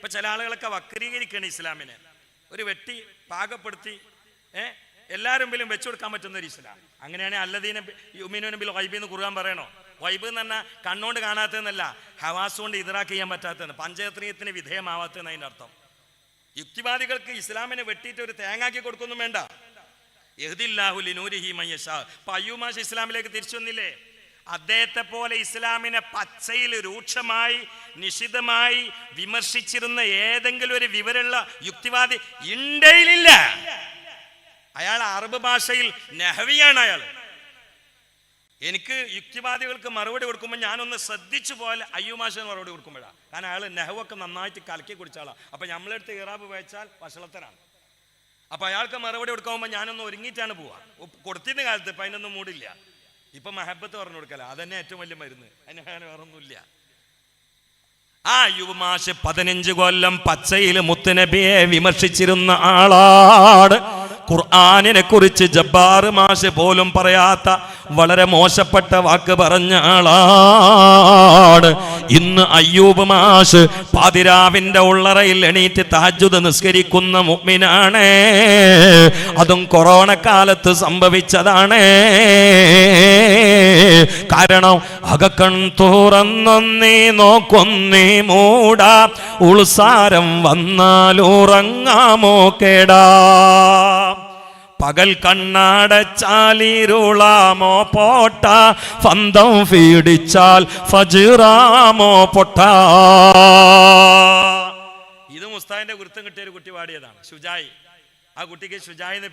ഇപ്പൊ ചില ആളുകളൊക്കെ വക്രീകരിക്കുകയാണ് ഇസ്ലാമിനെ. ഒരു വെട്ടി പാകപ്പെടുത്തി ഏഹ് എല്ലാവരും മുമ്പിലും വെച്ചു കൊടുക്കാൻ പറ്റുന്ന ഒരു ഇസ്ലാം. അങ്ങനെയാണെങ്കിൽ അല്ലദീന യുമിനു ബിൽ എന്ന് കുറുകാൻ പറയണോ? വൈബ് എന്ന് പറഞ്ഞാൽ കണ്ണുകൊണ്ട് കാണാത്തതെന്നല്ല ഹവാസ് കൊണ്ട് ഇതറാക്ക് ചെയ്യാൻ പറ്റാത്തതെന്ന്. പഞ്ചയത്രീയത്തിന് വിധേയമാവാത്തതെന്ന് അതിന്റെ അർത്ഥം. യുക്തിവാദികൾക്ക് ഇസ്ലാമിനെ വെട്ടിയിട്ട് ഒരു തേങ്ങാക്കി കൊടുക്കൊന്നും വേണ്ട. യഹ്ദില്ലാഹുലിനൂരിഹി മയ്യഷാ അപ്പൊ അയ്യൂമാഷ് ഇസ്ലാമിലേക്ക് തിരിച്ചു വന്നില്ലേ? അദ്ദേഹത്തെ പോലെ ഇസ്ലാമിനെ പച്ചയിൽ രൂക്ഷമായി നിഷിതമായി വിമർശിച്ചിരുന്ന ഏതെങ്കിലും ഒരു വിവരമുള്ള യുക്തിവാദി ഇന്ത്യയിലില്ല. അയാൾ അറബ് ഭാഷയിൽ നെഹവിയാണ് അയാൾ. എനിക്ക് യുക്തിവാദികൾക്ക് മറുപടി കൊടുക്കുമ്പോൾ ഞാനൊന്ന് ശ്രദ്ധിച്ചു പോലെ അയ്യുമാശന് മറുപടി കൊടുക്കുമ്പോഴാണ് കാരണം അയാൾ നെഹവൊക്കെ നന്നായിട്ട് കലക്കി കുടിച്ചാളാണ് അപ്പൊ നമ്മളെടുത്ത് ഇറാബ് വെച്ചാൽ വഷളത്തനാണ് അപ്പൊ അയാൾക്ക് മറുപടി കൊടുക്കുമ്പോൾ ഞാനൊന്ന് ഒരുങ്ങിയിട്ടാണ് പോവാ. ഉപ്പ് കൊടുത്തിരുന്ന കാലത്ത് ഇപ്പൊ അതിനൊന്നും മൂടില്ല. ഇപ്പൊ മഹബത്ത് പറഞ്ഞു കൊടുക്കല. അതന്നെ ഏറ്റവും വലിയ മരുന്ന്. അതിന് അങ്ങനെ വേറൊന്നുമില്ല. ആ യുവമാഷ് പതിനഞ്ച് കൊല്ലം പച്ചയിൽ മുത്തുനബിയെ വിമർശിച്ചിരുന്ന ആളാണ്. ഖുർആാനിനെ കുറിച്ച് ജബ്ബാർ മാഷ് പോലും പറയാത്ത വളരെ മോശപ്പെട്ട വാക്ക് പറഞ്ഞ ആളാണ്. ഇന്ന് അയ്യൂബ് മാഷ് പാതിരാവിന്റെ ഉള്ളറയിൽ എണീറ്റ് താജുദ് നിസ്കരിക്കുന്ന മുഗ്മിനാണ് അതും കൊറോണ കാലത്ത് സംഭവിച്ചതാണ്. കാരണം അകക്കൺ തുറന്നൊന്നീ നോക്കൊന്നീ മൂട. ഉൾസാരം വന്നാലുറങ്ങാമോ കേടാ. പകൽ കണ്ണാടച്ചാലിരുളാമോ പോട്ട. ഫന്തം ഫീടിച്ചാൽ ഫജിറാമോ പൊട്ട. ഇത് മുസ്താദിന്റെ ഗുരുത്തം കിട്ടിയ ഒരു കുട്ടി പാടിയതാണ്. ഷുജായി ആ കുട്ടിക്ക് ഷുജായി എന്ന്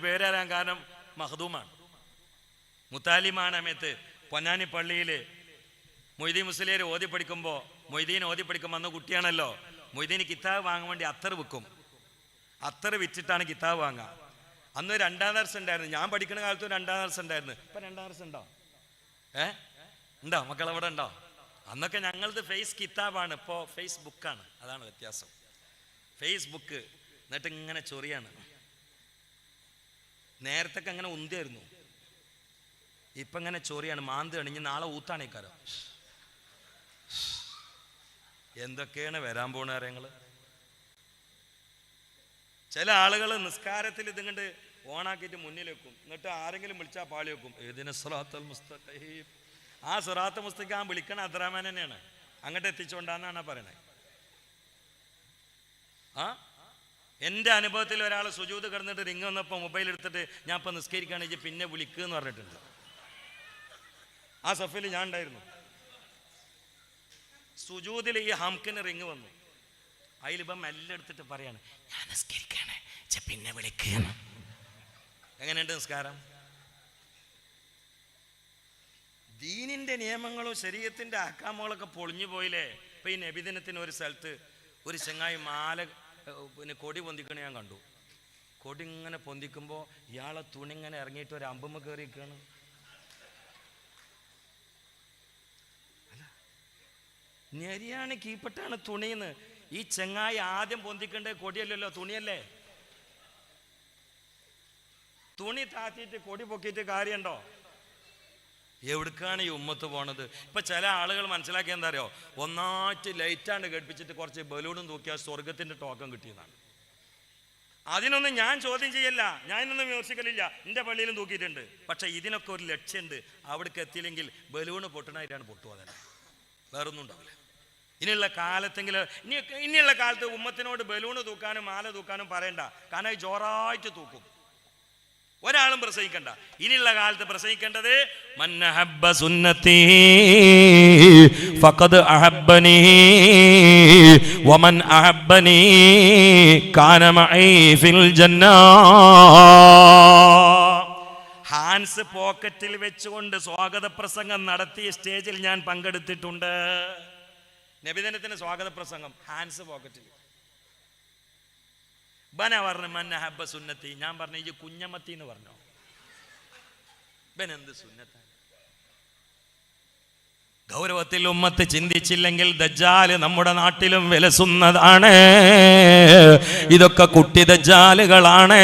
കാരണം മഹദൂമാണ്. മുത്താലിമാണ് അമയത്ത് പൊന്നാനി പള്ളിയിൽ മൊയ്തീൻ മുസ്ലിയർ ഓതി പഠിക്കുമ്പോൾ മൊയ്തീൻ ഓതി പഠിക്കുമ്പോൾ അന്ന് കുട്ടിയാണല്ലോ. മൊയ്തീന് കിതാബ് വാങ്ങാൻ വേണ്ടി അത്തർ വിൽക്കും. അത്തർ വിറ്റിട്ടാണ് കിതാബ് വാങ്ങുക അന്ന് രണ്ടാം ദർശനം ഉണ്ടായിരുന്നു. ഞാൻ പഠിക്കുന്ന കാലത്ത് രണ്ടാം ദർശനം ഉണ്ടായിരുന്നു. ഇപ്പൊ രണ്ടാം ദർശനം ഉണ്ടോ? ഏ? ഉണ്ടോ? മക്കൾ അവിടെ ഉണ്ടോ? അന്നൊക്കെ ഞങ്ങളത് ഫേസ് കിതാബാണ്. ഇപ്പോൾ ഫേസ്ബുക്കാണ് അതാണ് വ്യത്യാസം. ഫേസ്ബുക്ക് എന്നിട്ട് ഇങ്ങനെ ചൊറിയാണ്. നേരത്തെ അങ്ങനെ ഉന്തിയായിരുന്നു. ഇപ്പൊ ഇങ്ങനെ ചൊറിയാണ് മാന്ത് അണിഞ്ഞ് നാളെ ഊത്താണേക്കാരോ എന്തൊക്കെയാണ് വരാൻ പോണ കാര്യങ്ങൾ? ചില ആളുകൾ നിസ്കാരത്തിൽ ഇതുകൊണ്ട് ഓണാക്കിയിട്ട് മുന്നിൽ വെക്കും. എന്നിട്ട് ആരെങ്കിലും വിളിച്ചാൽ പാളി വെക്കും. ഏതിന് സുറാത്തൽ മുസ്തഖീം? ആ സുറാത്ത് ആ വിളിക്കണ അദ്രാമാൻ തന്നെയാണ്. അങ്ങോട്ട് എത്തിച്ചുകൊണ്ടാന്നാണ് പറയണേ. ആ? എന്റെ അനുഭവത്തിൽ ഒരാൾ സുജൂത് കിടന്നിട്ട് റിങ് വന്നപ്പോൾ മൊബൈൽ എടുത്തിട്ട് ഞാൻ ഇപ്പം നിസ്കരിക്കുകയാണെങ്കിൽ പിന്നെ വിളിക്കുക എന്ന് പറഞ്ഞിട്ടുണ്ട്. ആ സഫയിൽ ഞാൻ ഉണ്ടായിരുന്നു. സുജൂതിൽ ഈ ഹംക്കിന് റിങ് വന്നു. അതിലിപ്പം മെല്ലെ എടുത്തിട്ട് പറയാണ് ഞാൻ നിസ്കരിക്കണേ പിന്നെ വിളിക്കുകയാണ് എങ്ങനെയുണ്ട് നിസ്കാരം? ദീനിന്റെ നിയമങ്ങളും ശരീരത്തിന്റെ അക്കാമകളൊക്കെ പൊളിഞ്ഞു പോയില്ലേ? ഇപ്പൊ ഈ നബിദിനത്തിന് ഒരു സ്ഥലത്ത് ഒരു ചെങ്ങായി മാല പിന്നെ കൊടി പൊന്തിക്കണ ഞാൻ കണ്ടു. കൊടി ഇങ്ങനെ പൊന്തിക്കുമ്പോൾ ഇയാളെ തുണി ഇങ്ങനെ ഇറങ്ങിയിട്ട് ഒരു അമ്പുമ്മ കയറിയിരിക്കുകയാണ് ഞെരിയാണ് കീപ്പട്ടാണ് തുണിന്ന്. ഈ ചെങ്ങായ ആദ്യം പൊന്തിക്കേണ്ടത് കൊടിയല്ലല്ലോ തുണിയല്ലേ? തുണി താത്തിയിട്ട് കൊടി പൊക്കിയിട്ട് കാര്യമുണ്ടോ എവിടേക്കാണ് ഈ ഉമ്മത്ത് പോണത്? ഇപ്പൊ ചില ആളുകൾ മനസ്സിലാക്കിയ എന്താ അറിയോ ഒന്നാറ്റ് ലൈറ്റാണ്ട് ഘടിപ്പിച്ചിട്ട് കുറച്ച് ബലൂണും തൂക്കിയാൽ സ്വർഗത്തിന്റെ ടോക്കൺ കിട്ടിയതാണ് അതിനൊന്നും ഞാൻ ചോദ്യം ചെയ്യല്ല. ഞാൻ ഇതൊന്നും വിമർശിക്കലില്ല. എന്റെ പള്ളിയിലും തൂക്കിയിട്ടുണ്ട്. പക്ഷെ ഇതിനൊക്കെ ഒരു ലക്ഷ്യമുണ്ട് അവിടേക്ക് എത്തിയില്ലെങ്കിൽ ബലൂണ് പൊട്ടണായിട്ടാണ് പൊട്ടുക തന്നെ വേറൊന്നും ഉണ്ടാവില്ല. ഇനിയുള്ള കാലത്തെങ്കിൽ ഇനി ഇനിയുള്ള കാലത്ത് ഉമ്മത്തിനോട് ബലൂണ് തൂക്കാനും മാല തൂക്കാനും പറയണ്ട. കാരണം ജോറായിട്ട് തൂക്കും. ഒരാളും പ്രസംഗിക്കണ്ട. ഇനിയുള്ള കാലത്ത് പ്രസംഗിക്കേണ്ടത് മന്നഹബ്ബ സുന്നത്തി ഫഖദ് അഹബ്ബനി വമൻ അഹബ്ബനി കാന മഈ ഫിൽ ജന്ന. ഹാൻസ് പോക്കറ്റിൽ വെച്ചുകൊണ്ട് സ്വാഗത പ്രസംഗം നടത്തിയ സ്റ്റേജിൽ ഞാൻ പങ്കെടുത്തിട്ടുണ്ട്. നബിദിനത്തിന് സ്വാഗത പ്രസംഗം ഹാൻസ് പോക്കറ്റിൽ ബന പറഞ്ഞു മന്ന ഹബ്ബ സുന്നത്തി. ഞാൻ പറഞ്ഞു ഈ കുഞ്ഞമ്മത്തി എന്ന് പറഞ്ഞു? ബൻ എന്ത് സുന്നത്ത? ഗൗരവത്തിൽ ഉമ്മത്ത് ചിന്തിച്ചില്ലെങ്കിൽ ദജ്ജാൽ നമ്മുടെ നാട്ടിലും വിലസുന്നതാണ്. ഇതൊക്കെ കുട്ടി ദജ്ജാലുകളാണ്.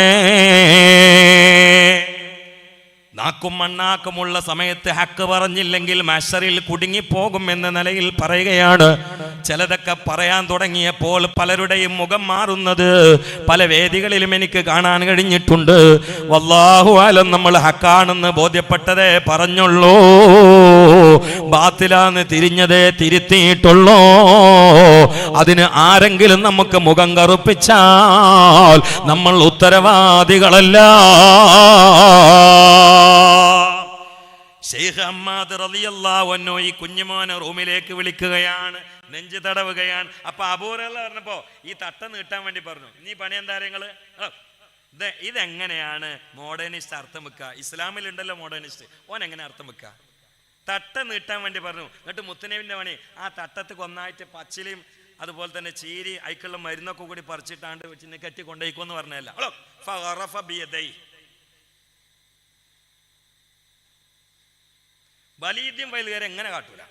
നാക്കും മണ്ണാക്കുമുള്ള സമയത്ത് ഹക്ക് പറഞ്ഞില്ലെങ്കിൽ മഷറിൽ കുടുങ്ങിപ്പോകും എന്ന നിലയിൽ പറയുകയാണ്. ചിലതൊക്കെ പറയാൻ തുടങ്ങിയപ്പോൾ പലരുടെയും മുഖം മാറുന്നത് പല വേദികളിലും എനിക്ക് കാണാൻ കഴിഞ്ഞിട്ടുണ്ട്. വല്ലാഹു നമ്മൾ ഹക്കാണെന്ന് ബോധ്യപ്പെട്ടതേ പറഞ്ഞുള്ളൂ. ബാത്തിലാന്ന് തിരിഞ്ഞതേ തിരുത്തിയിട്ടുള്ളൂ? അതിന് ആരെങ്കിലും നമുക്ക് മുഖം കറുപ്പിച്ചാൽ നമ്മൾ ഉത്തരവാദികളല്ല. ഈ കുഞ്ഞുമോനെ റൂമിലേക്ക് വിളിക്കുകയാണ്. നെഞ്ച് തടവുകയാണ്. അപ്പൊ അബൂറല്ല പറഞ്ഞപ്പോ ഈ തട്ട നീട്ടാൻ വേണ്ടി പറഞ്ഞു. നീ പണി എന്താ നിങ്ങൾ ഇതെങ്ങനെയാണ് മോഡേണിസ്റ്റ് അർത്ഥം വെക്കുക ഇസ്ലാമിലുണ്ടല്ലോ മോഡേണിസ്റ്റ്. ഓൻ എങ്ങനെ അർത്ഥം വെക്കുക തട്ട നീട്ടാൻ വേണ്ടി പറഞ്ഞു. എന്നിട്ട് മുത്തനേവിന്റെ പണി ആ തട്ടത്ത് കൊന്നായിട്ട് പച്ചിലയും അതുപോലെ തന്നെ ചീരി അയക്കുള്ള മരുന്നൊക്കെ കൂടി പറിച്ചിട്ടാണ്ട് വെച്ച് കെട്ടി കൊണ്ടേക്കുമെന്ന് പറഞ്ഞല്ല ഹലോ ഫറഫ ബിയദൈ. ബലീദ്യം എങ്ങനെ കാട്ടൂല?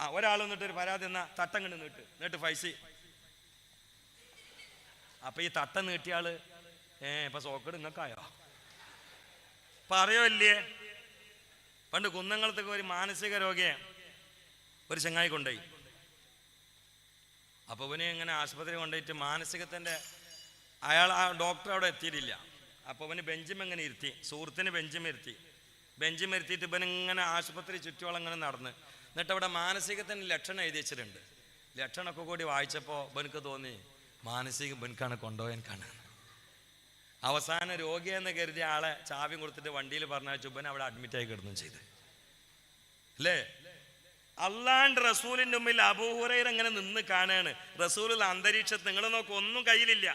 ആ ഒരാൾ വന്നിട്ട് ഒരു പരാതി എന്നാ തട്ടം കണ്ട് നീട്ട്. നീട്ട് ഫൈസ് അപ്പൊ ഈ തട്ടം നീട്ടിയാൾ ഏ ഇപ്പൊ സോക്കട് നിങ്ങൾക്കായോ പറയോ ഇല്ലേ? പണ്ട് കുന്നങ്ങളത്തൊക്കെ ഒരു മാനസിക രോഗിയെ ഒരു ചങ്ങായി കൊണ്ടുപോയി. അപ്പൊ ഇവനെ ഇങ്ങനെ ആശുപത്രി കൊണ്ടുപോയിട്ട് മാനസികത്തിന്റെ അയാൾ ആ ഡോക്ടർ അവിടെ എത്തിയിട്ടില്ല. അപ്പൊ അവന് ബെഞ്ചും ഇങ്ങനെ ഇരുത്തി സുഹൃത്തിന് ബെഞ്ചും ഇരുത്തി. ബെഞ്ചും ഇരുത്തിയിട്ട് ഇവനിങ്ങനെ ആശുപത്രി ചുറ്റുവളം ഇങ്ങനെ നടന്ന്. എന്നിട്ട് അവിടെ മാനസികത്തിന് ലക്ഷണം എഴുതി വെച്ചിട്ടുണ്ട്. ലക്ഷണമൊക്കെ കൂടി വായിച്ചപ്പോൾ ഇവനക്ക് തോന്നി മാനസിക ഇവനക്കാണ് കൊണ്ടുപോകാൻ കാണാൻ. അവസാന രോഗിയെന്ന് കരുതിയ ആളെ ചാവ്യം കൊടുത്തിട്ട് വണ്ടിയിൽ പറഞ്ഞ ചുബൻ അവിടെ അഡ്മിറ്റ് ആയി കിടന്നും ചെയ്ത്. അല്ലേ? അള്ളാണ്ട് റസൂലിന്റെ മുമ്പിൽ അബൂഹുറൈർ അങ്ങനെ നിന്ന് കാണാണ്. റസൂലുള്ള അന്തരീക്ഷത്ത് നിങ്ങൾ നോക്ക് ഒന്നും കയ്യിലില്ല.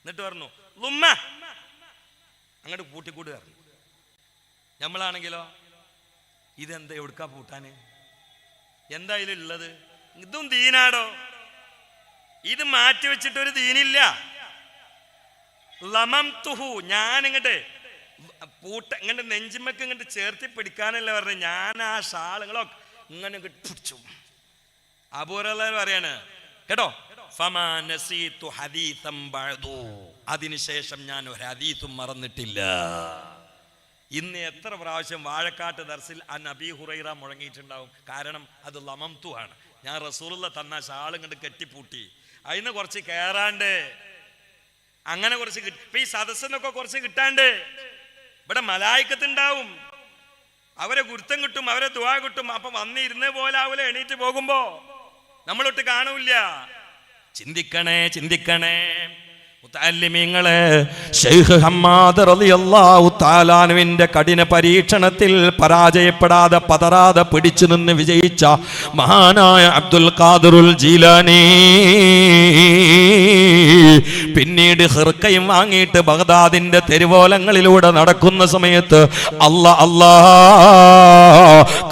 എന്നിട്ട് പറഞ്ഞു ലുമ്മ. അങ്ങോട്ട് പൂട്ടിക്കൂട്ട് പറഞ്ഞു. നമ്മളാണെങ്കിലോ ഇതെന്താ എവിടുക്കാ പൂട്ടാന്? എന്താ ഇതിലുള്ളത്? ഇതും ദീനാടോ? ഇത് മാറ്റി വെച്ചിട്ടൊരു ദീനില്ല. ലമം തുഹു ഞാൻ ഇങ്ങോട്ട് പൂട്ട ഇങ്ങോട്ട് നെഞ്ചിമ്മക്ക് ഇങ്ങോട്ട് ചേർത്തി പിടിക്കാനല്ല പറഞ്ഞു ഞാൻ ആ ഷാളുകളൊക്കെ ഇങ്ങനെ പിടിച്ചു. അപൂർവ പറയാണ് കേട്ടോ. അതിനുശേഷം ഞാൻ ഒരു ഹദീത്തും മറന്നിട്ടില്ല. ഇന്ന് എത്ര പ്രാവശ്യം വാഴക്കാട്ട് ദർസിൽ ആ നബി ഹുറൈറ മുഴങ്ങിയിട്ടുണ്ടാവും. കാരണം അത് ലമംതു ആണ്. ഞാൻ റസൂറുള്ള തന്ന ഷാളും കണ്ട് കെട്ടിപ്പൂട്ടി. അതിന് കുറച്ച് കയറാണ്ട് അങ്ങനെ കുറച്ച് കിട്ടും ഇപ്പൊ ഈ സദസ്സിനൊക്കെ കുറച്ച് കിട്ടാണ്ട് ഇവിടെ മലായിക്കത്തുണ്ടാവും. അവരെ ഗുരുത്തം കിട്ടും അവരെ ദുവാ കിട്ടും. അപ്പൊ വന്നിരുന്ന പോലെ ആവൂല എണീറ്റ് പോകുമ്പോ? നമ്മളൊട്ട് കാണൂല ചിന്തിക്കണേ ചിന്തിക്കണേ. ഹമ്മാദ് റളിയല്ലാഹു കഠിന പരീക്ഷണത്തിൽ പരാജയപ്പെടാതെ പതറാതെ പിടിച്ചു നിന്ന് വിജയിച്ച മഹാനായ അബ്ദുൽ ഖാദിറുൽ ജീലാനി. പിന്നീട് ഹെർക്കയും വാങ്ങിയിട്ട് ബഗ്ദാദിന്റെ തെരുവോലങ്ങളിലൂടെ നടക്കുന്ന സമയത്ത് അല്ല അല്ലാ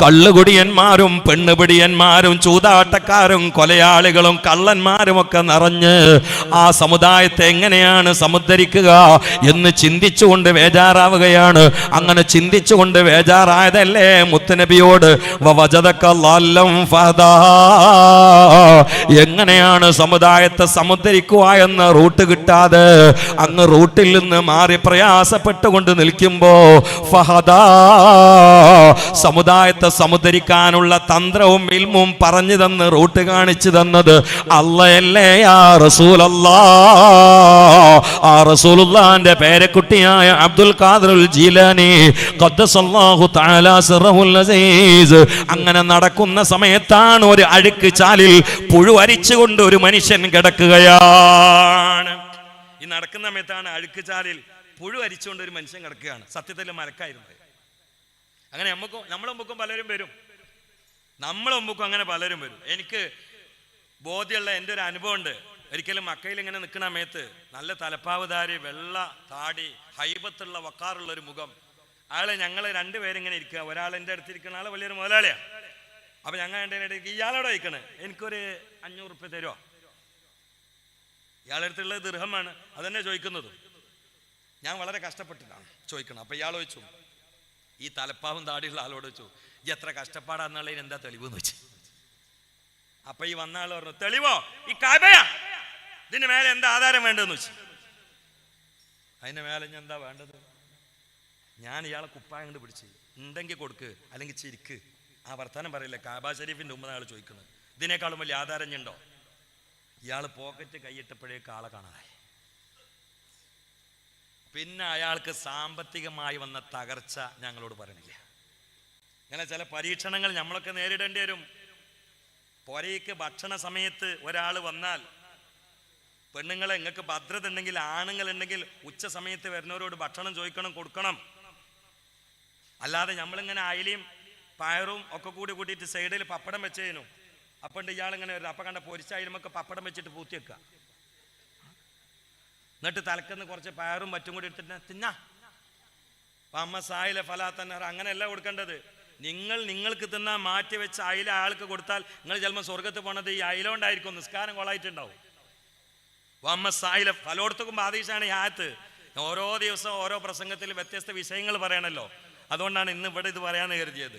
കള്ളുകുടിയന്മാരും പെണ്ണുപിടിയന്മാരും ചൂതാട്ടക്കാരും കൊലയാളികളും കള്ളന്മാരും ഒക്കെ നിറഞ്ഞ് ആ സമുദായത്തെ എങ്ങനെയാണ് സമുദ്ധരിക്കുക എന്ന് ചിന്തിച്ചുകൊണ്ട് വേജാറാവുകയാണ് അങ്ങനെ ചിന്തിച്ചുകൊണ്ട് വേജാറായതല്ലേ മുത്തനബിയോട്. എങ്ങനെയാണ് സമുദായത്തെ സമുദ്ധരിക്കുക എന്ന റൂട്ട് കിട്ടാതെ അങ്ങ് റൂട്ടിൽ നിന്ന് മാറി പ്രയാസപ്പെട്ടുകൊണ്ട് നിൽക്കുമ്പോ ഫഹദാ സമുദായത്തെ സമുദ്ധരിക്കാനുള്ള തന്ത്രവും ഇൽമും പറഞ്ഞു തന്ന് റൂട്ട് കാണിച്ചു തന്നത് അല്ലയല്ലേ ആ റസൂലല്ലാ. ആ റസൂലുള്ളാന്റെ പേരക്കുട്ടിയായ അബ്ദുൽ ഖാദറുൽ ജീലാനി തആല സിറഹുൽ അങ്ങനെ നടക്കുന്ന സമയത്താണ് ഒരു അഴുക്ക് ചാലിൽ പുഴുവരിച്ചുകൊണ്ട് ഒരു മനുഷ്യൻ കിടക്കുകയാണ്. നടക്കുന്ന സമയത്താണ് അഴുക്ക് ചാലിൽ പുഴു അരിച്ചുകൊണ്ട് ഒരു മനുഷ്യൻ കിടക്കുകയാണ്. സത്യത്തിൽ മരക്കായിരുന്നത്. അങ്ങനെ നമുക്കും നമ്മളെ മുമ്പും പലരും വരും. നമ്മളെ മുമ്പും അങ്ങനെ പലരും വരും. എനിക്ക് ബോധ്യമുള്ള എന്റെ ഒരു അനുഭവം ഉണ്ട് ഒരിക്കലും മക്കയിൽ ഇങ്ങനെ നിൽക്കുന്ന സമയത്ത് നല്ല തലപ്പാവുധാരി വെള്ള താടി ഹൈബത്തുള്ള വക്കാറുള്ള ഒരു മുഖം. അയാളെ ഞങ്ങൾ രണ്ടുപേരിങ്ങനെ ഇരിക്കുക. ഒരാൾ എന്റെ അടുത്തിരിക്കുന്ന ആൾ വലിയൊരു മുതലാളിയാണ് അപ്പൊ ഞങ്ങൾ എന്റെ ഇടയ്ക്ക് ഇയാളോടെ ഇരിക്കണേ എനിക്കൊരു അഞ്ഞൂറ് റുപ്യ തരുമോ ഇയാളുടെ അടുത്തുള്ളത് അതെന്നെ ചോദിക്കുന്നതും. ഞാൻ വളരെ കഷ്ടപ്പെട്ടിട്ടാണ് ചോദിക്കണം അപ്പൊ ഇയാൾ ചോദിച്ചു ഈ തലപ്പാവും താടിയുള്ള ആളോട് വെച്ചു ഈ എത്ര കഷ്ടപ്പാടാന്നുള്ളതിന് എന്താ തെളിവ് എന്ന് വെച്ചു അപ്പൊ ഈ വന്ന ആൾ പറഞ്ഞു തെളിവോ? ഈ കാബയാ ഇതിന് മേലെ എന്താ ആധാരം വേണ്ടതെന്ന് വെച്ചു അതിന് മേലെ ഞാൻ എന്താ വേണ്ടത്? ഞാൻ ഇയാളെ കുപ്പായം കൊണ്ട് പിടിച്ച് ഉണ്ടെങ്കിൽ കൊടുക്ക് അല്ലെങ്കിൽ ചിരിക്ക് ആ വർത്താനം പറയില്ല കാബാ ഷരീഫിന്റെ മുമ്പ് ആൾ ചോദിക്കുന്നത് ഇതിനേക്കാളും വലിയ ആധാരം ഉണ്ടോ? ഇയാൾ പോക്കറ്റ് കൈയിട്ടപ്പോഴേക്ക് ആളെ കാണാതായി പിന്നെ അയാൾക്ക് സാമ്പത്തികമായി വന്ന തകർച്ച ഞങ്ങളോട് പറയണില്ല. ഇങ്ങനെ ചില പരീക്ഷണങ്ങൾ നമ്മളൊക്കെ നേരിടേണ്ടി വരും. പുരയ്ക്ക് ഭക്ഷണ സമയത്ത് ഒരാൾ വന്നാൽ പെണ്ണുങ്ങളെ നിങ്ങൾക്ക് ഭദ്രത ഉണ്ടെങ്കിൽ ആണുങ്ങൾ ഉണ്ടെങ്കിൽ ഉച്ച സമയത്ത് വരുന്നവരോട് ഭക്ഷണം ചോദിക്കണം കൊടുക്കണം. അല്ലാതെ നമ്മളിങ്ങനെ അയിലയും പയറും ഒക്കെ കൂടി കൂട്ടിയിട്ട് സൈഡിൽ പപ്പടം വെച്ചതിനും അപ്പണ്ട് ഇയാളിങ്ങനെ വരുന്നത് അപ്പം കണ്ട നമുക്ക് പപ്പടം വെച്ചിട്ട് പൂത്തി വെക്കുക. എന്നിട്ട് തലക്കുന്ന കുറച്ച് പയറും മറ്റും കൂടി എടുത്തിട്ട് തിന്നാ. അമ്മ സായിലെ തന്നെ അങ്ങനെയല്ല കൊടുക്കേണ്ടത്. നിങ്ങൾ നിങ്ങൾക്ക് തിന്നാ മാറ്റി വെച്ച അയില ആൾക്ക് കൊടുത്താൽ നിങ്ങൾ ചിലപ്പോൾ സ്വർഗത്ത് പോണത് ഈ അയില കൊണ്ടായിരിക്കും നിസ്കാരം കൊളായിട്ടുണ്ടാവും അമ്മ സായില പലോടത്തും ബാധീഷാണ് ഈ ആത്ത് ഓരോ ദിവസവും ഓരോ പ്രസംഗത്തിൽ വ്യത്യസ്ത വിഷയങ്ങൾ പറയണല്ലോ. അതുകൊണ്ടാണ് ഇന്ന് ഇവിടെ ഇത് പറയാന്ന് കരുതിയത്.